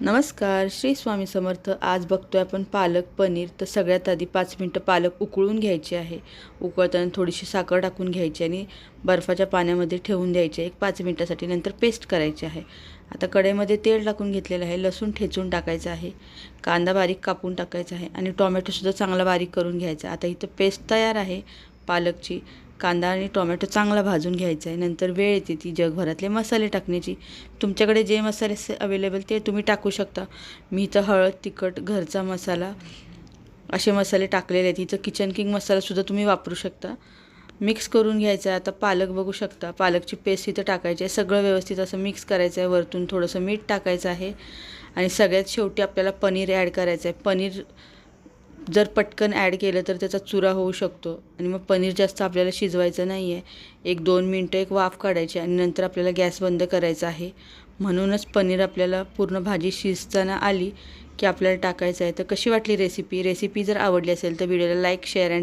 नमस्कार श्री स्वामी समर्थ. आज बघतोय आपण पालक पनीर. तर सगळ्यात आधी पाच मिनटं पालक उकळून घ्यायचे आहे. उकळताना थोडीशी साखर टाकून घ्यायची आणि बर्फाच्या पाण्यामध्ये ठेवून द्यायचे एक पाच मिनटासाठी नंतर पेस्ट करायची आहे. आता कढईमध्ये तेल टाकून घेतलेलं आहे. लसूण ठेचून टाकायचं आहे. कांदा बारीक कापून टाकायचा आहे. आणि टोमॅटोसुद्धा चांगला बारीक करून घ्यायचा आता इथं पेस्ट तयार आहे पालकची. कांदा आणि टोमॅटो चांगला भाजून घ्यायचा आहे. नंतर वेळ येते ती जगभरातले मसाले टाकण्याची. तुमच्याकडे जे मसाले अवेलेबल ते तुम्ही टाकू शकता. मी इथं हळद तिखट घरचा मसाला असे मसाले टाकलेले आहेत. इथं किचन किंग मसालासुद्धा तुम्ही वापरू शकता. मिक्स करून घ्यायचं आहे. आता पालक बघू शकता. पालकची पेस्ट इथं टाकायची आहे. सगळं व्यवस्थित असं मिक्स करायचं आहे. वरतून थोडंसं मीठ टाकायचं आहे. आणि सगळ्यात शेवटी आपल्याला पनीर ॲड करायचं आहे. पनीर जर पटकन ॲड केलं तर त्याचा चुरा होऊ शकतो. आणि मग पनीर जास्त आपल्याला शिजवायचं नाही आहे एक दोन मिनटं एक वाफ काढायची आणि नंतर आपल्याला गॅस बंद करायचा आहे. म्हणूनच पनीर आपल्याला पूर्ण भाजी शिजताना आली की आपल्याला टाकायचं आहे. तर कशी वाटली रेसिपी रेसिपी जर आवडली असेल तर व्हिडिओला लाईक शेअर अँड